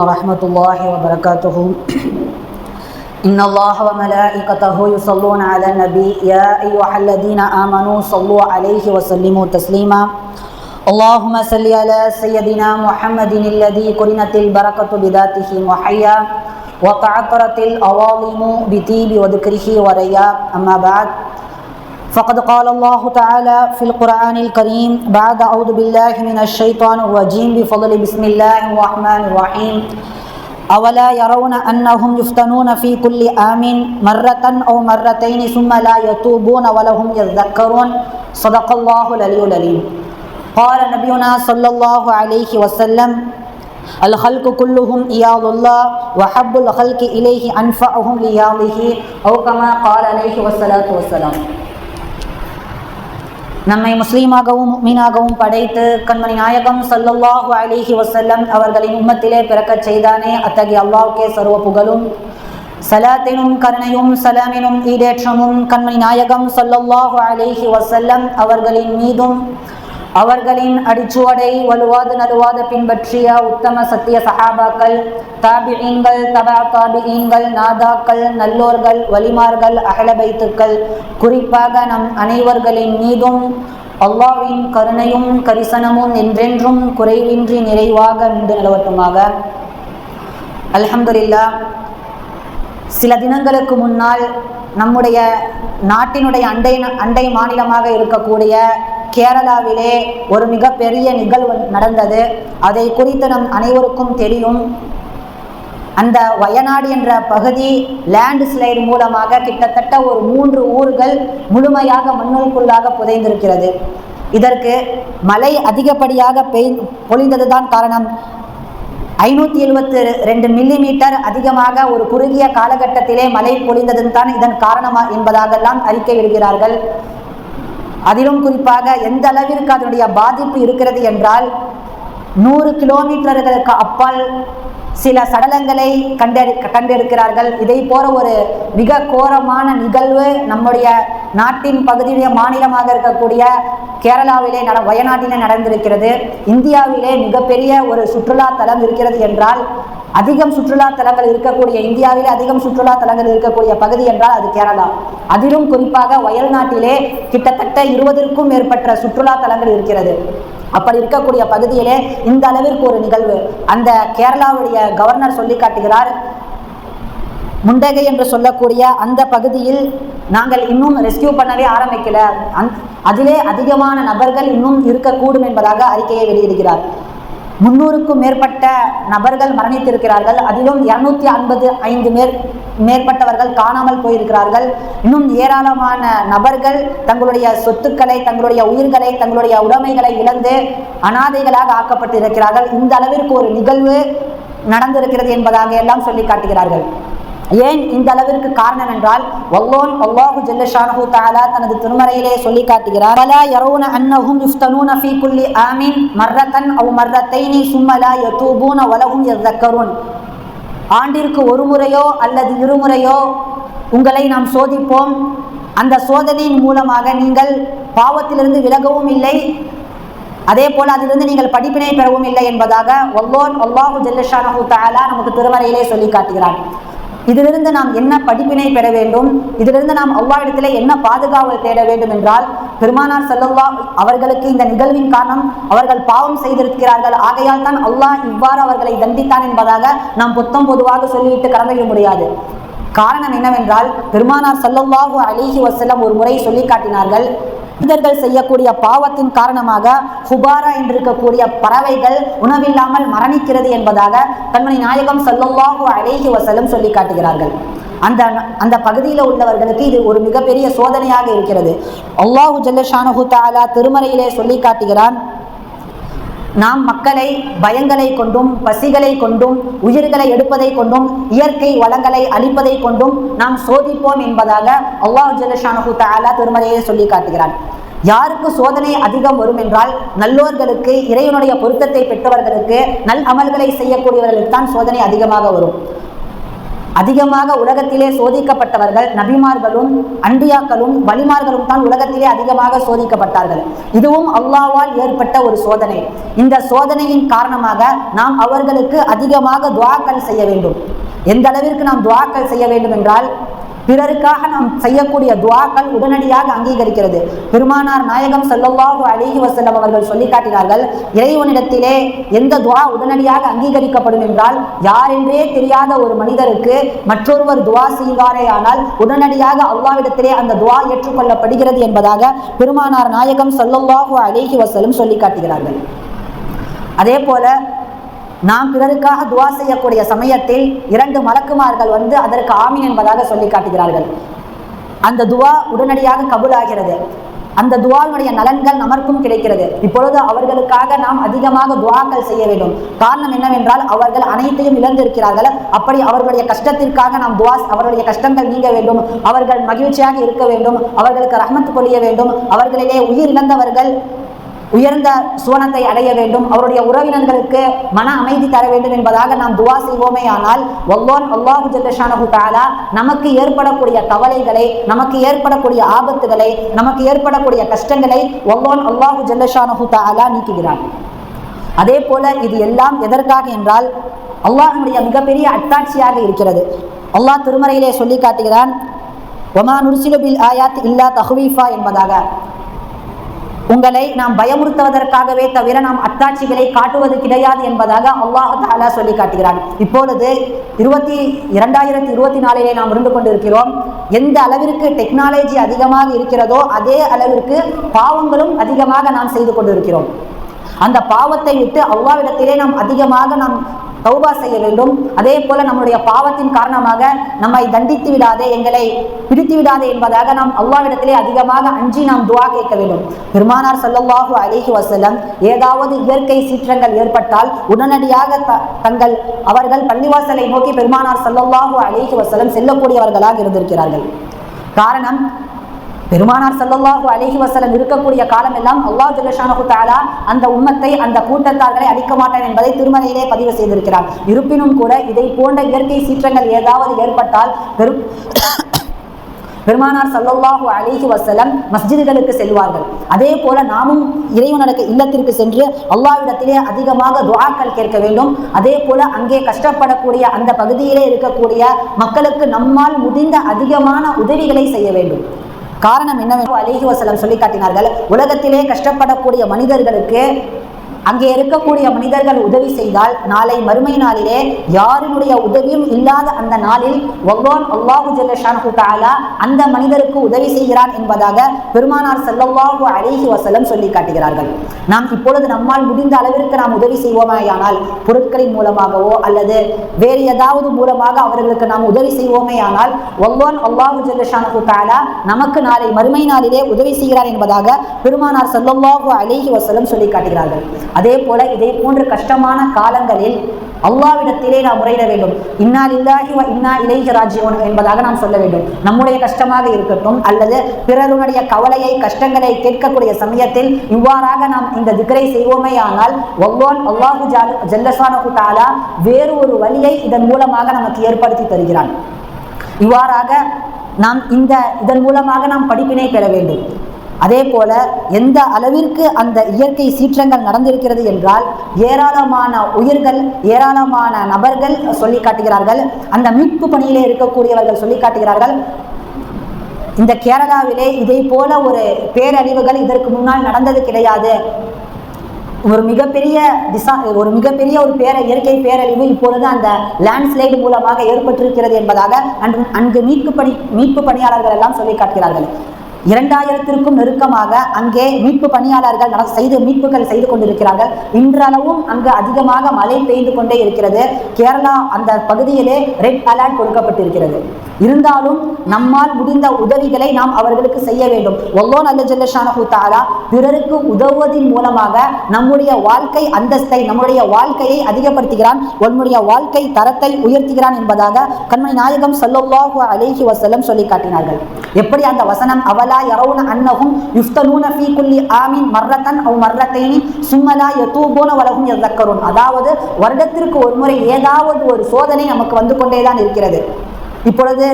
ورحمة الله وبركاته. إن الله وملائكته يصلون على النبي. يا أيها الذين آمنوا صلوا عليه وسلموا تسليما. اللهم صل على سيدنا محمد الذي قرنت البركة بذاته وحيا وتعطرت الأواظم بطيب وذكره وريا. أما بعد فقد قال الله تعالى في القرآن الكريم بعد أعوذ بالله من الشيطان الرجيم بفضل بسم الله الرحمن الرحيم. أولا يرون أنهم يفتنون في كل آم مرة أو مرتين ثم لا يتوبون ولهم يذكرون. صدق الله العلي العليم قال نبينا صلى الله عليه وسلم الخلق كلهم إياض الله وحب الخلق إليه أنفعهم لياضه أو كما قال عليه والصلاة والسلام. நம்மை முஸ்லீமாகவும் மீனாகவும் படைத்து கண்மணி நாயகம் சல்லுல்லாஹு அலிஹி வசல்லம் அவர்களின் உம்மத்திலே பிறக்கச் செய்தானே அத்தகைய அல்லாவுக்கே சர்வ புகழும். சலாத்தினும் கருணையும் சலாமினும் ஈடேற்றமும் கண்மணி நாயகம் சல்லுல்லாஹு அலிஹி வசல்லம் அவர்களின் மீதும் அவர்களின் அடிச்சுவடை வலுவாது நலுவாத பின்பற்றிய உத்தம சத்திய சஹாபாக்கள் தாபிஈன்கள் தபா தாபிஈன்கள் நாதாக்கள் நல்லோர்கள் வலிமார்கள் அகலபைத்துக்கள் குறிப்பாக நம் அனைவர்களின் மீதும் அல்லாவின் கருணையும் கரிசனமும் என்றென்றும் குறைவின்றி நிறைவாக நின்று நிலவட்டுமாக. அலமதுல்லா சில தினங்களுக்கு முன்னால் நம்முடைய நாட்டினுடைய அண்டை அண்டை மாநிலமாக இருக்கக்கூடிய கேரளாவிலே ஒரு மிகப்பெரிய நிகழ்வு நடந்தது. அதை குறித்து நம் அனைவருக்கும் தெரியும். அந்த வயநாடு என்ற பகுதி லேண்ட் ஸ்லைடு மூலமாக கிட்டத்தட்ட ஒரு மூன்று ஊர்கள் முழுமையாக மண்ணுக்குள்ளாக புதைந்திருக்கிறது. இதற்கு மழை அதிகப்படியாக பெய் பொழிந்ததுதான் காரணம். ஐநூற்றி எழுபத்து ரெண்டு மில்லிமீட்டர் அதிகமாக ஒரு குறுகிய காலகட்டத்திலே மழை பொழிந்ததுதான் இதன் காரணமா என்பதாகலாம் அறிக்கை விடுகிறார்கள். அதிலும் குறிப்பாக எந்த அளவிற்கு அதனுடைய பாதிப்பு இருக்கிறது என்றால் நூறு கிலோமீட்டர்களுக்கு அப்பால் சில சடலங்களை கண்டெடு கண்டெடுக்கிறார்கள். இதை போற ஒரு மிக கோரமான நிகழ்வு நம்முடைய நாட்டின் பகுதியுடைய மாநிலமாக இருக்கக்கூடிய கேரளாவிலே நட வயநாட்டிலே நடந்திருக்கிறது. இந்தியாவிலே மிகப்பெரிய ஒரு சுற்றுலா தலம் இருக்கிறது என்றால் அதிகம் சுற்றுலா தலங்கள் இருக்கக்கூடிய இந்தியாவிலே அதிகம் சுற்றுலா தலங்கள் இருக்கக்கூடிய பகுதி என்றால் அது கேரளா. அதிலும் குறிப்பாக வயல் நாட்டிலே கிட்டத்தட்ட இருபதற்கும் மேற்பட்ட சுற்றுலா தலங்கள் இருக்கிறது. அப்படி இருக்கக்கூடிய பகுதியிலே இந்த அளவிற்கு ஒரு நிகழ்வு. அந்த கேரளாவுடைய கவர்னர் சொல்லி காட்டுகிறார் முண்டகை என்று சொல்லக்கூடிய அந்த பகுதியில் நாங்கள் இன்னும் ரெஸ்கியூ பண்ணவே ஆரம்பிக்கல. அந் அதிலே அதிகமான நபர்கள் இன்னும் இருக்கக்கூடும் என்பதாக அறிக்கையை வெளியிடுகிறார். முன்னூறுக்கும் மேற்பட்ட நபர்கள் மரணித்திருக்கிறார்கள். அதிலும் இருநூத்தி ஐம்பது ஐந்து மேற் மேற்பட்டவர்கள் காணாமல் போயிருக்கிறார்கள். இன்னும் ஏராளமான நபர்கள் தங்களுடைய சொத்துக்களை தங்களுடைய உயிர்களை தங்களுடைய உடைமைகளை இழந்து அனாதைகளாக ஆக்கப்பட்டிருக்கிறார்கள். இந்த அளவிற்கு ஒரு நிகழ்வு நடந்திருக்கிறது என்பதாக எல்லாம் சொல்லி காட்டுகிறார்கள். ஏன் இந்த அளவிற்கு காரணம் என்றால் வல்லோன் அல்லாஹு ஜல்லஷானஹு தாலா தனது திருமறையிலே சொல்லி காட்டுகிறார் பலா யரவுன அன்னஹும் யுஃப்தனூன ஃபீ குல்லி ஆமீன் மர்ரத்தன் அவ் மர்ரத்தைனி சும்மலா யதூபூன வலகும் யதக்கருன் ஆண்டிற்கு ஒரு முறையோ அல்லது இருமுறையோ உங்களை நாம் சோதிப்போம். அந்த சோதனையின் மூலமாக நீங்கள் பாவத்திலிருந்து விலகவும் இல்லை. அதே போல் அதிலிருந்து நீங்கள் படிப்பினை பெறவும் இல்லை என்பதாக ஒல்லோன் ஒல்லாஹு ஜெல்லஷானஹு தாலா நமக்கு திருமறையிலே சொல்லி காட்டுகிறான் இதிலிருந்து நாம் என்ன படிப்பினை பெற வேண்டும்? இதிலிருந்து நாம் அவ்வா இடத்திலே என்ன பாதுகாவல் தேட வேண்டும் என்றால் பெருமானார் செல்லல்லா அவர்களுக்கு இந்த நிகழ்வின் காரணம் அவர்கள் பாவம் செய்திருக்கிறார்கள். ஆகையால் தான் அல்லாஹ் இவ்வாறு அவர்களை தண்டித்தான் என்பதாக நாம் புத்தம் பொதுவாக சொல்லிவிட்டு கடந்துவிட முடியாது. காரணம் என்னவென்றால் பெருமானார் சல்லல்லாஹு அலிஹி வசல்லம் ஒரு முறை சொல்லி காட்டினார்கள் மனிதர்கள் செய்யக்கூடிய பாவத்தின் காரணமாக ஹுபாரா என்றிருக்கக்கூடிய பறவைகள் உணவில்லாமல் மரணிக்கிறது என்பதாக கண்மணி நாயகம் சல்லல்லாஹு அழகி வசலும் சொல்லி காட்டுகிறார்கள். அந்த அந்த பகுதியில் உள்ளவர்களுக்கு இது ஒரு மிகப்பெரிய சோதனையாக இருக்கிறது. அல்லாஹு ஜல்லஷானு தாலா திருமறையிலே சொல்லி காட்டுகிறான் நாம் மக்களை பயங்களை கொண்டும் பசிகளை கொண்டும் உயிர்களை எடுப்பதை கொண்டும் இயற்கை வளங்களை அளிப்பதை கொண்டும் நாம் சோதிப்போம் என்பதாக அல்லாஹ் ஜலஷானு தாலா திருமறையை சொல்லி காட்டுகிறான். யாருக்கு சோதனை அதிகம் வரும் என்றால் நல்லோர்களுக்கு இறைவனுடைய பொருத்தத்தை பெற்றவர்களுக்கு நல் அமல்களை செய்யக்கூடியவர்களுக்கு தான் சோதனை அதிகமாக வரும். அதிகமாக உலகத்திலே சோதிக்கப்பட்டவர்கள் நபிமார்களும் அன்பியாக்களும் வலிமார்களும் தான் உலகத்திலே அதிகமாக சோதிக்கப்பட்டார்கள். இதுவும் அல்லாவால் ஏற்பட்ட ஒரு சோதனை. இந்த சோதனையின் காரணமாக நாம் அவர்களுக்கு அதிகமாக துவாக்கள் செய்ய வேண்டும். எந்த அளவிற்கு நாம் துவாக்கள் செய்ய வேண்டும் என்றால் பிறருக்காக நாம் செய்யக்கூடிய துவாக்கள் உடனடியாக அங்கீகரிக்கிறது. பெருமானார் நாயகம் ஸல்லல்லாஹு அலைஹி வசல்லம் அவர்கள் சொல்லி காட்டினார்கள் இறைவனிடத்திலே எந்த துவா உடனடியாக அங்கீகரிக்கப்படும் என்றால் யாரென்றே தெரியாத ஒரு மனிதருக்கு மற்றொருவர் துவா செய்வாரே ஆனால் உடனடியாக அல்லாவிடத்திலே அந்த துவா ஏற்றுக்கொள்ளப்படுகிறது என்பதாக பெருமானார் நாயகம் ஸல்லல்லாஹு அலைஹி வஸல்லம் சொல்லி காட்டுகிறார்கள். அதே போல நாம் பிறருக்காக துவா செய்யக்கூடிய சமயத்தில் இரண்டு மலக்குமார்கள் வந்து அதற்கு ஆமீன் என்பதாக சொல்லி காட்டுகிறார்கள். அந்த துவா உடனடியாக கபூலாகிறது. அந்த துவாவினுடைய நலன்கள் நமக்கும் கிடைக்கிறது. இப்பொழுது அவர்களுக்காக நாம் அதிகமாக துவாக்கள் செய்ய வேண்டும். காரணம் என்னவென்றால் அவர்கள் அனைத்தையும் இழந்திருக்கிறார்கள். அப்படி அவர்களுடைய கஷ்டத்திற்காக நாம் துவா அவர்களுடைய கஷ்டங்கள் நீங்க வேண்டும். அவர்கள் மகிழ்ச்சியாக இருக்க வேண்டும். அவர்களுக்கு ரஹமத் பொழிய வேண்டும். அவர்களிலே உயிர் இழந்தவர்கள் உயர்ந்த சுவனத்தை அடைய வேண்டும். அவருடைய உறவினர்களுக்கு மன அமைதி தர வேண்டும் என்பதாக நாம் துவா செய்வோமே. ஆனால் ஒல்லோன் அல்லாஹு ஜல்லஷானஹு தாலா நமக்கு ஏற்படக்கூடிய கவலைகளை நமக்கு ஏற்படக்கூடிய ஆபத்துகளை நமக்கு ஏற்படக்கூடிய கஷ்டங்களை ஒல்லோன் அல்லாஹு ஜல்லஷானஹு தாலா நீக்குகிறான் அதே போல இது எல்லாம் எதற்காக என்றால் அல்லாஹனுடைய மிகப்பெரிய அட்டாட்சியாக இருக்கிறது. அல்லாஹ் திருமறையிலே சொல்லி காட்டுகிறான் ஒமா நுர்சிலுபில் ஆயாத் இல்லா தஹ்வீஃபா என்பதாக. உங்களை நாம் பயமுறுத்துவதற்காகவே தவிர நாம் அத்தாட்சிகளை காட்டுவது கிடையாது என்பதாக அல்லாஹ் தாலா சொல்லி காட்டுகிறான். இப்பொழுது இருபத்தி இரண்டாயிரத்தி இருபத்தி நாலிலே நாம் இருந்து கொண்டிருக்கிறோம். எந்த அளவிற்கு டெக்னாலஜி அதிகமாக இருக்கிறதோ அதே அளவிற்கு பாவங்களும் அதிகமாக நாம் செய்து கொண்டிருக்கிறோம். அந்த பாவத்தை விட்டு அவ்வாவிடத்திலே நாம் அதிகமாக நாம் தௌபா செய்ய வேண்டும். அதே போல நம்முடைய பாவத்தின் காரணமாக நம்மை தண்டித்து விடாதே எங்களை பிடித்து விடாதே என்பதாக நாம் அல்லாவிடத்திலே அதிகமாக அஞ்சி நாம் துவா கேட்க வேண்டும். பெருமானார் ஸல்லல்லாஹு அலிஹி வசலம் ஏதாவது இயற்கை சீற்றங்கள் ஏற்பட்டால் உடனடியாக த- தங்கள் அவர்கள் பள்ளிவாசலை நோக்கி பெருமானார் ஸல்லல்லாஹு அலிஹி வசலம் செல்லக்கூடியவர்களாக இருந்திருக்கிறார்கள். காரணம் பெருமானார் சல்லல்லாஹு அலைஹி வசலம் இருக்கக்கூடிய காலம் எல்லாம் அல்லாஹ் ஜல்லஷானஹு தாலா அந்த உம்மத்தை அந்த கூட்டத்தார்களை அழிக்க மாட்டான் என்பதை திருமலையிலே பதிவு செய்திருக்கிறார். இருப்பினும் கூட இதை போன்ற இயற்கை சீற்றங்கள் ஏதாவது ஏற்பட்டால் பெரும் பெருமானார் ஸல்லல்லாஹு அலிஹி வசலம் மஸ்ஜிதுகளுக்கு செல்வார்கள். அதே போல நாமும் இறைவனடக்க இல்லத்திற்கு சென்று அல்லாவிடத்திலே அதிகமாக துவாக்கள் கேட்க வேண்டும். அதே போல அங்கே கஷ்டப்படக்கூடிய அந்த பகுதியிலே இருக்கக்கூடிய மக்களுக்கு நம்மால் முடிந்த அதிகமான உதவிகளை செய்ய வேண்டும். காரணம் என்னவென்று அலிஹி வசலம் சொல்லி காட்டினார்கள். உலகத்திலே கஷ்டப்படக்கூடிய மனிதர்களுக்கு அங்கே இருக்கக்கூடிய மனிதர்கள் உதவி செய்தால் நாளை மறுமை நாளிலே யாருடைய உதவியும் இல்லாத அந்த நாளில் ஒல்லான் அல்லாஹு ஜல்லஷானஹு அந்த மனிதருக்கு உதவி செய்கிறான் என்பதாக பெருமானார் ஸல்லல்லாஹு அழகி வசலம் சொல்லி காட்டுகிறார்கள். நாம் இப்பொழுது நம்மால் முடிந்த அளவிற்கு நாம் உதவி செய்வோமேயானால் பொருட்களின் மூலமாகவோ அல்லது வேறு ஏதாவது மூலமாக அவர்களுக்கு நாம் உதவி செய்வோமேயானால் ஒல்லான் அல்லாஹு ஜல்லஷானஹு தஆலா நமக்கு நாளை மறுமை நாளிலே உதவி செய்கிறார் என்பதாக பெருமானார் ஸல்லல்லாஹு அழகி வசலம் சொல்லி காட்டுகிறார்கள். அதே போல இதே போன்ற கஷ்டமான காலங்களில் அல்லாவிடத்திலே நாம் முறையிட வேண்டும். இன்னா லில்லாஹி இன்னா இலைஹி ராஜிஊன் என்பதாக நாம் சொல்ல வேண்டும். நம்முடைய கஷ்டமாக இருக்கட்டும் அல்லது பிறருடைய கவலையை கஷ்டங்களை கேட்கக்கூடிய சமயத்தில் இவ்வாறாக நாம் இந்த திக்கரை செய்வோமே ஆனால் ஒவ்வான் அல்லாஹு ஜல்லசான குட்டாலா வேறு ஒரு வழியை இதன் மூலமாக நமக்கு ஏற்படுத்தி தருகிறான். இவ்வாறாக நாம் இந்த இதன் மூலமாக நாம் படிப்பினை பெற வேண்டும். அதே போல எந்த அளவிற்கு அந்த இயற்கை சீற்றங்கள் நடந்திருக்கிறது என்றால் ஏராளமான உயிர்கள் ஏராளமான நபர்கள் சொல்லி காட்டுகிறார்கள். அந்த மீட்பு பணியிலே இருக்கக்கூடியவர்கள் சொல்லி காட்டுகிறார்கள். இந்த கேரளாவிலே இதே போல ஒரு பேரழிவுகள் இதற்கு முன்னால் நடந்தது கிடையாது. ஒரு மிகப்பெரிய டிசா ஒரு மிகப்பெரிய ஒரு பேர இயற்கை பேரழிவு இப்பொழுது அந்த லேண்ட்ஸ்லைடு மூலமாக ஏற்பட்டிருக்கிறது என்பதாக அன்று அங்கு மீட்பு பணி மீட்பு பணியாளர்கள் எல்லாம் சொல்லி காட்டுகிறார்கள். இரண்டாயிரத்திற்கும் நெருக்கமாக அங்கே மீட்பு பணியாளர்கள் நட- செய்து மீட்புகள் செய்து கொண்டிருக்கிறார்கள். இன்றளவும் அங்கு அதிகமாக மழை பெய்து கொண்டே இருக்கிறது. கேரளா அந்த பகுதியிலே ரெட் அலர்ட் கொடுக்கப்பட்டிருக்கிறது. இருந்தாலும் நம்மால் முடிந்த உதவிகளை நாம் அவர்களுக்கு செய்ய வேண்டும். ஒல்லோன் அல்ல ஜல்லஷானஹு தாலா பிறருக்கு உதவுவதன் மூலமாக நம்முடைய வாழ்க்கை அந்தஸ்தை நம்முடைய வாழ்க்கையை அதிகப்படுத்துகிறான். உன்னுடைய வாழ்க்கை தரத்தை உயர்த்துகிறான் என்பதாக கண்மணி நாயகம் சல்லல்லாஹு அலேஹி வஸல்லம் சொல்லி காட்டினார்கள். எப்படி அந்த வசனம் அவலா யரவுன அன்னகும் யுஃப்தனூன ஃபீ குல்லி ஆமீன் மர்ரத்தன் அவ் மர்ரத்தைனி சும்மலா யதூபூன வலஹும் யதக்கரும் அதாவது வருடத்திற்கு ஒரு முறை ஏதாவது ஒரு சோதனை நமக்கு வந்து கொண்டேதான் இருக்கிறது. இப்பொழுது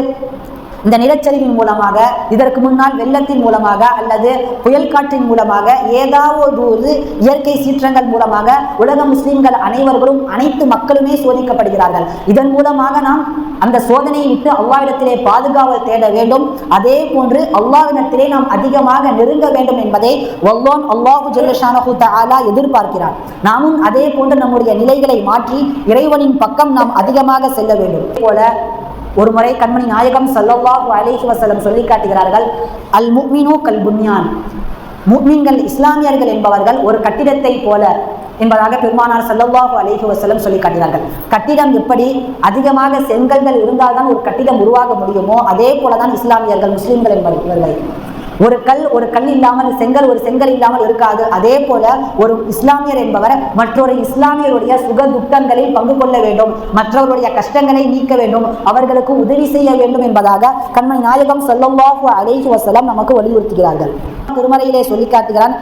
இந்த நிலச்சரிவின் மூலமாக இதற்கு முன்னால் வெள்ளத்தின் மூலமாக அல்லது புயல் காற்றின் மூலமாக ஏதாவது ஒரு இயற்கை சீற்றங்கள் மூலமாக உலக முஸ்லிம்கள் அனைவர்களும் அனைத்து மக்களுமே சோதிக்கப்படுகிறார்கள். இதன் மூலமாக நாம் அந்த சோதனையை விட்டு அவ்வாவிடத்திலே பாதுகாவல் தேட வேண்டும். அதே போன்று அல்லாவிடத்திலே நாம் அதிகமாக நெருங்க வேண்டும் என்பதை ஒல்லோன் அல்லாஹு ஜல்லஷானஹு தஆலா எதிர்பார்க்கிறார். நாமும் அதே போன்று நம்முடைய நிலைகளை மாற்றி இறைவனின் பக்கம் நாம் அதிகமாக செல்ல வேண்டும். போல ஒரு முறை கண்மணி நாயகம் சல்லல்லாஹு அலைஹி வசலம் சொல்லி காட்டுகிறார்கள் அல் முக்மினு கல் புன்யான் முக்மீன்கள் இஸ்லாமியர்கள் என்பவர்கள் ஒரு கட்டிடத்தை போல என்பதாக பெருமானார் சல்லல்லாஹு அலைஹி வசலம் சொல்லி காட்டினார்கள் கட்டிடம் எப்படி அதிகமாக செங்கல்கள் இருந்தால்தான் ஒரு கட்டிடம் உருவாக முடியுமோ அதே போலதான் இஸ்லாமியர்கள் முஸ்லீம்கள் என்பவர்கள். ஒரு கல் ஒரு கல் இல்லாமல் செங்கல் ஒரு செங்கல் இல்லாமல் இருக்காது. அதே போல ஒரு இஸ்லாமியர் என்பவர் மற்றொரு இஸ்லாமியருடைய சுக துக்கங்களில் பங்கு கொள்ள வேண்டும். மற்றவருடைய கஷ்டங்களை நீக்க வேண்டும். அவர்களுக்கு உதவி செய்ய வேண்டும் என்பதாக கண்மணி நாயகம் ஸல்லல்லாஹு அலைஹி வசலம் நமக்கு வலியுறுத்துகிறார்கள். திருமறையிலே சொல்லி காட்டுகிறான்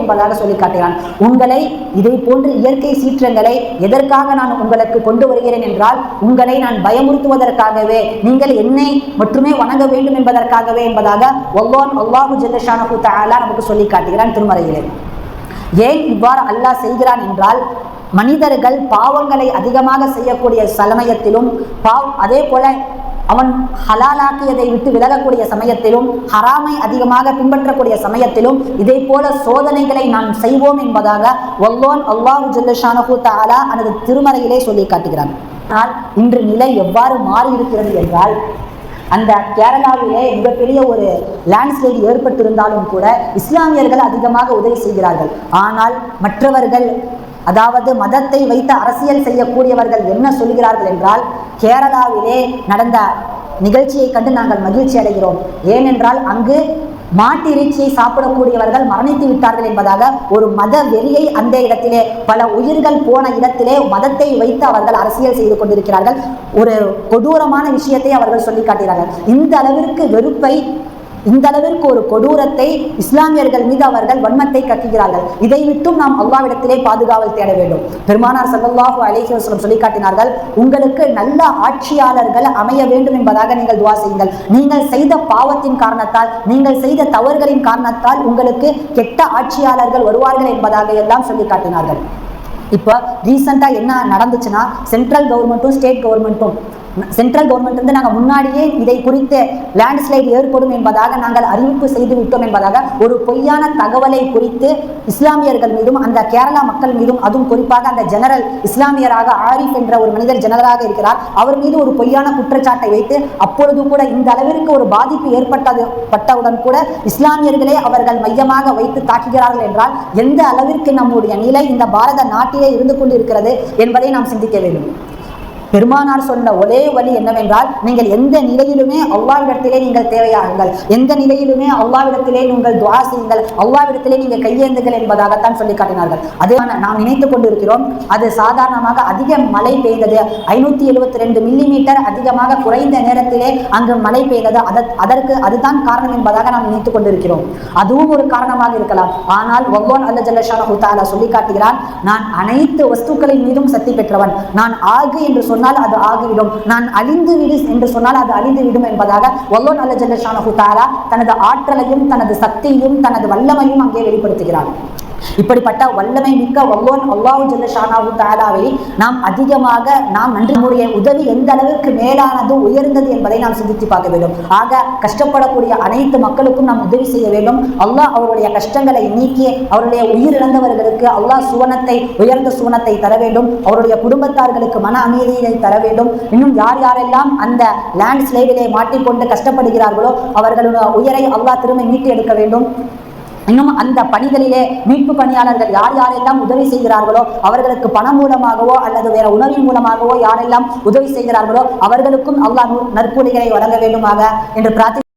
என்பதாக சொல்லி காட்டுகிறான். உங்களை இதை போன்ற இயற்கை சீற்றங்களை எதற்காக நான் உங்களுக்கு கொண்டு வருகிறேன் என்றால் உங்களை நான் பயமுறுத்துவதற்காகவே நீங்கள் என்னை மட்டுமே வணங்க வேண்டும் என்பதற்காகவே என்பதாக ஒல்லோன் அல்லாஹு ஜல்லஷானஹு தஆலா நமக்கு சொல்லி காட்டுகிறான் திருமறையிலே. ஏன் இவ்வாறு அல்லாஹ் செய்கிறான் என்றால் மனிதர்கள் பாவங்களை அதிகமாக செய்யக்கூடிய சமயத்திலும் பாவ் அதே போல அவன் ஹலாலாக்கியதை விட்டு விலகக்கூடிய சமயத்திலும் ஹராமை அதிகமாக பின்பற்றக்கூடிய சமயத்திலும் இதே போல சோதனைகளை நாம் செய்வோம் என்பதாக ஒல்லோன் அல்லாஹு ஜல்லஷானஹு தஆலா எனது திருமறையிலே சொல்லி காட்டுகிறான். ஆனால் இன்று நிலை எவ்வாறு மாறி இருக்கிறது என்றால் அந்த கேரளாவிலே மிகப்பெரிய ஒரு லேண்ட்ஸ்லைடு ஏற்பட்டிருந்தாலும் கூட இஸ்லாமியர்கள் அதிகமாக உதவி செய்கிறார்கள். ஆனால் மற்றவர்கள் அதாவது மதத்தை வைத்து அரசியல் செய்யக்கூடியவர்கள் என்ன சொல்கிறார்கள் என்றால் கேரளாவிலே நடந்த நிகழ்ச்சியை கண்டு நாங்கள் மகிழ்ச்சி அடைகிறோம் ஏனென்றால் அங்கு மாட்டு இறைச்சியை சாப்பிடக்கூடியவர்கள் மரணித்து விட்டார்கள் என்பதாக ஒரு மத வெறியை அந்த இடத்திலே பல உயிர்கள் போன இடத்திலே மதத்தை வைத்து அவர்கள் அரசியல் செய்து கொண்டிருக்கிறார்கள். ஒரு கொடூரமான விஷயத்தை அவர்கள் சொல்லி காட்டுகிறார்கள். இந்த அளவிற்கு வெறுப்பை இந்த அளவிற்கு ஒரு கொடூரத்தை இஸ்லாமியர்கள் மீது அவர்கள் வன்மத்தை கக்குகிறார்கள். இதை விட்டும் நாம் அல்லாவிடத்திலே பாதுகாவல் தேட வேண்டும். பெருமானார் சல்லாஹூ அலைஹி சொல்லி காட்டினார்கள் உங்களுக்கு நல்ல ஆட்சியாளர்கள் அமைய வேண்டும் என்பதாக நீங்கள் துவா செய்யுங்கள். நீங்கள் செய்த பாவத்தின் காரணத்தால் நீங்கள் செய்த தவறுகளின் காரணத்தால் உங்களுக்கு கெட்ட ஆட்சியாளர்கள் வருவார்கள் என்பதாக எல்லாம் சொல்லி காட்டினார்கள் இப்போ ரீசெண்டாக என்ன நடந்துச்சுன்னா சென்ட்ரல் கவர்மெண்ட்டும் ஸ்டேட் கவர்மெண்ட்டும் சென்ட்ரல் கவர்மெண்ட் வந்து நாங்கள் முன்னாடியே இதை குறித்து லேண்ட்ஸ்லைடு ஏற்படும் என்பதாக நாங்கள் அறிவிப்பு செய்து விட்டோம் என்பதாக ஒரு பொய்யான தகவலை குறித்து இஸ்லாமியர்கள் மீதும் அந்த கேரளா மக்கள் மீதும் அதுவும் குறிப்பாக அந்த ஜெனரல் இஸ்லாமியராக ஆரிஃப் என்ற ஒரு மனிதர் ஜெனரலாக இருக்கிறார். அவர் மீது ஒரு பொய்யான குற்றச்சாட்டை வைத்து அப்பொழுது கூட இந்த அளவிற்கு ஒரு பாதிப்பு ஏற்பட்டது பட்டவுடன் கூட இஸ்லாமியர்களே அவர்கள் மையமாக வைத்து தாக்குகிறார்கள் என்றால் எந்த அளவிற்கு நம்முடைய நிலை இந்த பாரத நாட்டிலே இருந்து கொண்டிருக்கிறது என்பதை நாம் சிந்திக்க வேண்டும். பெருமானார் சொன்ன ஒரே வழி என்னவென்றால் நீங்கள் எந்த நிலையிலுமே அல்லாவிடத்திலே நீங்கள் தேவையாகுங்கள். எந்த நிலையிலுமே அல்லாவிடத்திலே நீங்கள் துவா செய்யுங்கள். அல்லாவிடத்திலே நீங்கள் கையேந்துங்கள் என்பதாகத்தான் சொல்லி காட்டினார்கள். அதே நாம் நினைத்துக் கொண்டிருக்கிறோம் அது சாதாரணமாக அதிக மழை பெய்தது. ஐநூத்தி எழுபத்தி ரெண்டு மில்லிமீட்டர் அதிகமாக குறைந்த நேரத்திலே அங்கு மழை பெய்தது. அதற்கு அதுதான் காரணம் என்பதாக நாம் நினைத்துக் கொண்டிருக்கிறோம். அதுவும் ஒரு காரணமாக இருக்கலாம். ஆனால் ஒவ்வொன் அல்ல ஜல்லஷான சொல்லி காட்டுகிறான் நான் அனைத்து வஸ்துக்களின் மீதும் சக்தி பெற்றவன். நான் ஆகு என்று சொன்னால் அது ஆகிவிடும். நான் அழிந்து விடு என்று சொன்னால் அது அழிந்து விடும் என்பதாக ஒல்லோ நல்ல ஜல்லஷானஹு தஆலா தனது ஆற்றலையும் தனது சக்தியையும் தனது வல்லமையும் அங்கே வெளிப்படுத்துகிறான் இப்படிப்பட்ட வல்லமை மிக்க வல்லோன் அல்லாஹு ஜெல்ல ஷானாஹு தாலாவை நாம் அதிகமாக நாம் நன்றி நம்முடைய உதவி எந்த அளவிற்கு மேலானது உயர்ந்தது என்பதை நாம் சிந்தித்து பார்க்க வேண்டும். ஆக கஷ்டப்படக்கூடிய அனைத்து மக்களுக்கும் நாம் உதவி செய்ய வேண்டும். அல்லாஹ் அவருடைய கஷ்டங்களை நீக்கி அவருடைய உயிரிழந்தவர்களுக்கு அல்லாஹ் சுவனத்தை உயர்ந்த சுவனத்தை தர வேண்டும். அவருடைய குடும்பத்தார்களுக்கு மன அமைதியை தர வேண்டும். இன்னும் யார் யாரெல்லாம் அந்த லேண்ட் ஸ்லைடிலே மாட்டிக்கொண்டு கஷ்டப்படுகிறார்களோ அவர்களுடைய உயரை அல்லாஹ் திரும்ப மீட்டு எடுக்க வேண்டும். இன்னும் அந்த பணிகளிலே மீட்பு பணியாளர்கள் யார் யாரெல்லாம் உதவி செய்கிறார்களோ அவர்களுக்கு பணம் மூலமாகவோ அல்லது வேற உணவின் மூலமாகவோ யாரெல்லாம் உதவி செய்கிறார்களோ அவர்களுக்கும் அல்லாஹ் நற்கூலிகளை வழங்க வேண்டுமாக என்று பிரார்த்தி